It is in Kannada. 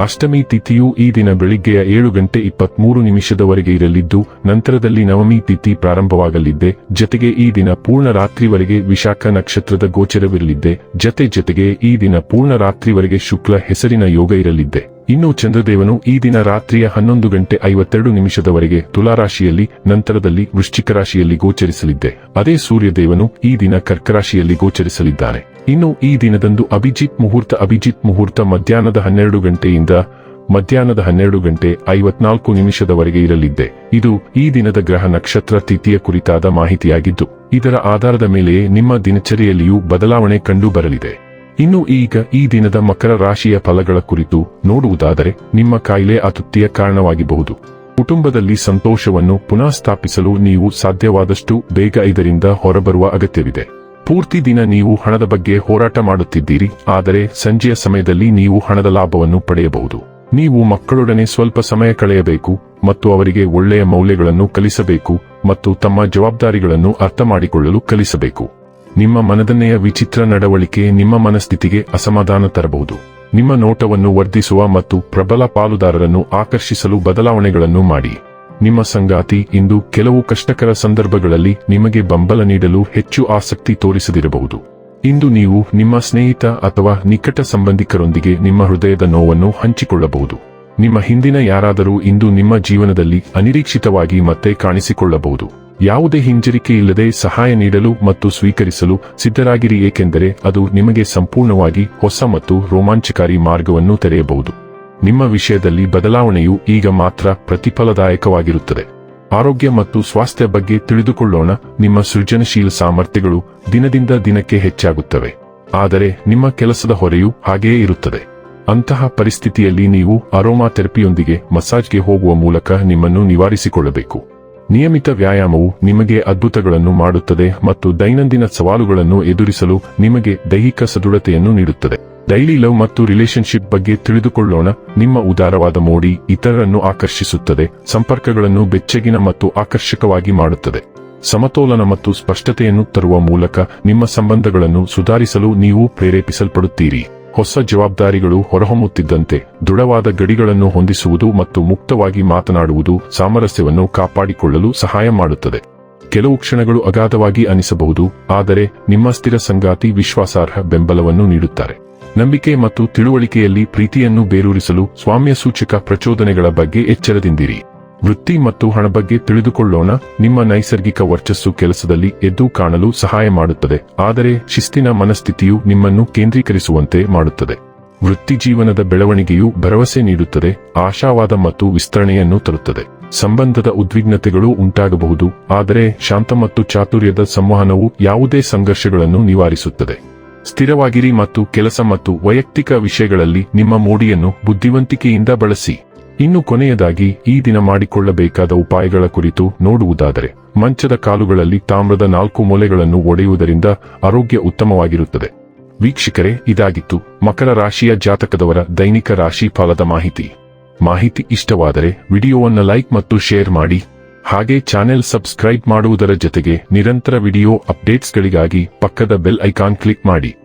ಅಷ್ಟಮಿ ತಿಥಿಯು ಈ ದಿನ ಬೆಳಿಗ್ಗೆಯ ಏಳು ಗಂಟೆ ಇಪ್ಪತ್ಮೂರು ನಿಮಿಷದವರೆಗೆ ಇರಲಿದ್ದು, ನಂತರದಲ್ಲಿ ನವಮಿ ತಿಥಿ ಪ್ರಾರಂಭವಾಗಲಿದ್ದೆ. ಜತೆಗೆ ಈ ದಿನ ಪೂರ್ಣ ರಾತ್ರಿವರೆಗೆ ವಿಶಾಖ ನಕ್ಷತ್ರದ ಗೋಚರವಿರಲಿದ್ದೆ. ಜತೆ ಜತೆಗೆ ಈ ದಿನ ಪೂರ್ಣ ರಾತ್ರಿವರೆಗೆ ಶುಕ್ಲ ಹೆಸರಿನ ಯೋಗ ಇರಲಿದ್ದೆ. ಇನ್ನು ಚಂದ್ರದೇವನು ಈ ದಿನ ರಾತ್ರಿಯ ಹನ್ನೊಂದು ಗಂಟೆ ಐವತ್ತೆರಡು ನಿಮಿಷದವರೆಗೆ ತುಲಾರಾಶಿಯಲ್ಲಿ, ನಂತರದಲ್ಲಿ ವೃಶ್ಚಿಕ ರಾಶಿಯಲ್ಲಿ ಗೋಚರಿಸಲಿದ್ದೆ. ಅದೇ ಸೂರ್ಯದೇವನು ಈ ದಿನ ಕರ್ಕರಾಶಿಯಲ್ಲಿ ಗೋಚರಿಸಲಿದ್ದಾನೆ. ಇನ್ನು ಈ ದಿನದಂದು ಅಭಿಜಿತ್ ಮುಹೂರ್ತ ಅಭಿಜಿತ್ ಮುಹೂರ್ತ ಮಧ್ಯಾಹ್ನದ ಹನ್ನೆರಡು ಗಂಟೆಯಿಂದ ಮಧ್ಯಾಹ್ನದ ಹನ್ನೆರಡು ಗಂಟೆ ಐವತ್ನಾಲ್ಕು ನಿಮಿಷದವರೆಗೆ ಇರಲಿದ್ದೆ. ಇದು ಈ ದಿನದ ಗ್ರಹ ನಕ್ಷತ್ರ ತಿಥಿಯ ಕುರಿತಾದ ಮಾಹಿತಿಯಾಗಿದ್ದು, ಇದರ ಆಧಾರದ ಮೇಲೆಯೇ ನಿಮ್ಮ ದಿನಚರಿಯಲ್ಲಿಯೂ ಬದಲಾವಣೆ ಕಂಡು ಬರಲಿದೆ. ಇನ್ನು ಈಗ ಈ ದಿನದ ಮಕರ ರಾಶಿಯ ಫಲಗಳ ಕುರಿತು ನೋಡುವುದಾದರೆ ನಿಮ್ಮ ಕಾಯಿಲೆ ಅತೃಪ್ತಿಯ ಕಾರಣವಾಗಿಬಹುದು. ಕುಟುಂಬದಲ್ಲಿ ಸಂತೋಷವನ್ನು ಪುನಃ ಸ್ಥಾಪಿಸಲು ನೀವು ಸಾಧ್ಯವಾದಷ್ಟು ಬೇಗ ಇದರಿಂದ ಹೊರಬರುವ ಅಗತ್ಯವಿದೆ. ಪೂರ್ತಿ ದಿನ ನೀವು ಹಣದ ಬಗ್ಗೆ ಹೋರಾಟ ಮಾಡುತ್ತಿದ್ದೀರಿ, ಆದರೆ ಸಂಜೆಯ ಸಮಯದಲ್ಲಿ ನೀವು ಹಣದ ಲಾಭವನ್ನು ಪಡೆಯಬಹುದು. ನೀವು ಮಕ್ಕಳೊಡನೆ ಸ್ವಲ್ಪ ಸಮಯ ಕಳೆಯಬೇಕು ಮತ್ತು ಅವರಿಗೆ ಒಳ್ಳೆಯ ಮೌಲ್ಯಗಳನ್ನು ಕಲಿಸಬೇಕು ಮತ್ತು ತಮ್ಮ ಜವಾಬ್ದಾರಿಗಳನ್ನು ಅರ್ಥ ಮಾಡಿಕೊಳ್ಳಲು ಕಲಿಸಬೇಕು. ನಿಮ್ಮ ಮನದನ್ನೆಯ ವಿಚಿತ್ರ ನಡವಳಿಕೆ ನಿಮ್ಮ ಮನಸ್ಥಿತಿಗೆ ಅಸಮಾಧಾನ ತರಬಹುದು. ನಿಮ್ಮ ನೋಟವನ್ನು ವರ್ಧಿಸುವ ಮತ್ತು ಪ್ರಬಲ ಪಾಲುದಾರರನ್ನು ಆಕರ್ಷಿಸಲು ಬದಲಾವಣೆಗಳನ್ನು ಮಾಡಿ. ನಿಮ್ಮ ಸಂಗಾತಿ ಇಂದು ಕೆಲವು ಕಷ್ಟಕರ ಸಂದರ್ಭಗಳಲ್ಲಿ ನಿಮಗೆ ಬೆಂಬಲ ನೀಡಲು ಹೆಚ್ಚು ಆಸಕ್ತಿ ತೋರಿಸದಿರಬಹುದು. ಇಂದು ನೀವು ನಿಮ್ಮ ಸ್ನೇಹಿತ ಅಥವಾ ನಿಕಟ ಸಂಬಂಧಿಕರೊಂದಿಗೆ ನಿಮ್ಮ ಹೃದಯದ ನೋವನ್ನು ಹಂಚಿಕೊಳ್ಳಬಹುದು. ನಿಮ್ಮ ಹಿಂದಿನ ಯಾರಾದರೂ ಇಂದು ನಿಮ್ಮ ಜೀವನದಲ್ಲಿ ಅನಿರೀಕ್ಷಿತವಾಗಿ ಮತ್ತೆ ಕಾಣಿಸಿಕೊಳ್ಳಬಹುದು. ಯಾವುದೇ ಹಿಂಜರಿಕೆ ಇಲ್ಲದೆ ಸಹಾಯ ನೀಡಲು ಮತ್ತು ಸ್ವೀಕರಿಸಲು ಸಿದ್ಧರಾಗಿರಿ, ಏಕೆಂದರೆ ಅದು ನಿಮಗೆ ಸಂಪೂರ್ಣವಾಗಿ ಹೊಸ ಮತ್ತು ರೋಮಾಂಚಕಾರಿ ಮಾರ್ಗವನ್ನು ತೆರೆಯಬಹುದು. ನಿಮ್ಮ ವಿಷಯದಲ್ಲಿ ಬದಲಾವಣೆಯು ಈಗ ಮಾತ್ರ ಪ್ರತಿಫಲದಾಯಕವಾಗಿರುತ್ತದೆ. ಆರೋಗ್ಯ ಮತ್ತು ಸ್ವಾಸ್ಥ್ಯ ಬಗ್ಗೆ ತಿಳಿದುಕೊಳ್ಳೋಣ, ನಿಮ್ಮ ಸೃಜನಶೀಲ ಸಾಮರ್ಥ್ಯಗಳು ದಿನದಿಂದ ದಿನಕ್ಕೆ ಹೆಚ್ಚಾಗುತ್ತವೆ. ಆದರೆ ನಿಮ್ಮ ಕೆಲಸದ ಹೊರೆಯೂ ಹಾಗೆಯೇ ಇರುತ್ತದೆ. ಅಂತಹ ಪರಿಸ್ಥಿತಿಯಲ್ಲಿ ನೀವು ಅರೋಮಾ ಥೆರಪಿಯೊಂದಿಗೆ ಮಸಾಜ್ಗೆ ಹೋಗುವ ಮೂಲಕ ನಿಮ್ಮನ್ನು ನಿವಾರಿಸಿಕೊಳ್ಳಬೇಕು. ನಿಯಮಿತ ವ್ಯಾಯಾಮವು ನಿಮಗೆ ಅದ್ಭುತಗಳನ್ನು ಮಾಡುತ್ತದೆ ಮತ್ತು ದೈನಂದಿನ ಸವಾಲುಗಳನ್ನು ಎದುರಿಸಲು ನಿಮಗೆ ದೈಹಿಕ ಸದೃಢತೆಯನ್ನು ನೀಡುತ್ತದೆ. ಡೈಲಿ ಲವ್ ಮತ್ತು ರಿಲೇಶನ್ಶಿಪ್ ಬಗ್ಗೆ ತಿಳಿದುಕೊಳ್ಳೋಣ. ನಿಮ್ಮ ಉದಾರವಾದ ಮೋಡಿ ಇತರರನ್ನು ಆಕರ್ಷಿಸುತ್ತದೆ, ಸಂಪರ್ಕಗಳನ್ನು ಬೆಚ್ಚಗಿನ ಮತ್ತು ಆಕರ್ಷಕವಾಗಿ ಮಾಡುತ್ತದೆ. ಸಮತೋಲನ ಮತ್ತು ಸ್ಪಷ್ಟತೆಯನ್ನು ತರುವ ಮೂಲಕ ನಿಮ್ಮ ಸಂಬಂಧಗಳನ್ನು ಸುಧಾರಿಸಲು ನೀವು ಪ್ರೇರೇಪಿಸಲ್ಪಡುತ್ತೀರಿ. ಹೊಸ ಜವಾಬ್ದಾರಿಗಳು ಹೊರಹೊಮ್ಮುತ್ತಿದ್ದಂತೆ ದೃಢವಾದ ಗಡಿಗಳನ್ನು ಹೊಂದಿಸುವುದು ಮತ್ತು ಮುಕ್ತವಾಗಿ ಮಾತನಾಡುವುದು ಸಾಮರಸ್ಯವನ್ನು ಕಾಪಾಡಿಕೊಳ್ಳಲು ಸಹಾಯ ಮಾಡುತ್ತದೆ. ಕೆಲವು ಕ್ಷಣಗಳು ಅಗಾಧವಾಗಿ ಅನಿಸಬಹುದು, ಆದರೆ ನಿಮ್ಮ ಸ್ಥಿರ ಸಂಗಾತಿ ವಿಶ್ವಾಸಾರ್ಹ ಬೆಂಬಲವನ್ನು ನೀಡುತ್ತಾರೆ. ನಂಬಿಕೆ ಮತ್ತು ತಿಳುವಳಿಕೆಯಲ್ಲಿ ಪ್ರೀತಿಯನ್ನು ಬೇರೂರಿಸಲು ಸ್ವಾಮ್ಯ ಸೂಚಕ ಪ್ರಚೋದನೆಗಳ ಬಗ್ಗೆ ಎಚ್ಚರದಿಂದಿರಿ. ವೃತ್ತಿ ಮತ್ತು ಹಣ ಬಗ್ಗೆ ತಿಳಿದುಕೊಳ್ಳೋಣ. ನಿಮ್ಮ ನೈಸರ್ಗಿಕ ವರ್ಚಸ್ಸು ಕೆಲಸದಲ್ಲಿ ಎದ್ದು ಕಾಣಲು ಸಹಾಯ ಮಾಡುತ್ತದೆ. ಆದರೆ ಶಿಸ್ತಿನ ಮನಸ್ಥಿತಿಯು ನಿಮ್ಮನ್ನು ಕೇಂದ್ರೀಕರಿಸುವಂತೆ ಮಾಡುತ್ತದೆ. ವೃತ್ತಿ ಜೀವನದ ಬೆಳವಣಿಗೆಯು ಭರವಸೆ ನೀಡುತ್ತದೆ, ಆಶಾವಾದ ಮತ್ತು ವಿಸ್ತರಣೆಯನ್ನು ತರುತ್ತದೆ. ಸಂಬಂಧದ ಉದ್ವಿಗ್ನತೆಗಳು ಉಂಟಾಗಬಹುದು, ಆದರೆ ಶಾಂತ ಮತ್ತು ಚಾತುರ್ಯದ ಸಂವಹನವು ಯಾವುದೇ ಸಂಘರ್ಷಗಳನ್ನು ನಿವಾರಿಸುತ್ತದೆ. ಸ್ಥಿರವಾಗಿರಿ ಮತ್ತು ಕೆಲಸ ಮತ್ತು ವೈಯಕ್ತಿಕ ವಿಷಯಗಳಲ್ಲಿ ನಿಮ್ಮ ಮೋಡಿಯನ್ನು ಬುದ್ಧಿವಂತಿಕೆಯಿಂದ ಬಳಸಿ. ಇನ್ನು ಕೊನೆಯದಾಗಿ ಈ ದಿನ ಮಾಡಿಕೊಳ್ಳಬೇಕಾದ ಉಪಾಯಗಳ ಕುರಿತು ನೋಡುವುದಾದರೆ, ಮಂಚದ ಕಾಲುಗಳಲ್ಲಿ ತಾಮ್ರದ ನಾಲ್ಕು ಮೂಲೆಗಳನ್ನು ಒಡೆಯುವುದರಿಂದ ಆರೋಗ್ಯ ಉತ್ತಮವಾಗಿರುತ್ತದೆ. ವೀಕ್ಷಕರೇ, ಇದಾಗಿತ್ತು ಮಕರ ರಾಶಿಯ ಜಾತಕದವರ ದೈನಿಕ ರಾಶಿ ಫಲದ ಮಾಹಿತಿ. ಮಾಹಿತಿ ಇಷ್ಟವಾದರೆ ವಿಡಿಯೋವನ್ನು ಲೈಕ್ ಮತ್ತು ಶೇರ್ ಮಾಡಿ. ಹಾಗೆ ಚಾನೆಲ್ ಸಬ್ಸ್ಕ್ರೈಬ್ ಮಾಡುವುದರ ಜೊತೆಗೆ ನಿರಂತರ ವಿಡಿಯೋ ಅಪ್ಡೇಟ್ಸ್ಗಳಿಗಾಗಿ ಪಕ್ಕದ ಬೆಲ್ ಐಕಾನ್ ಕ್ಲಿಕ್ ಮಾಡಿ.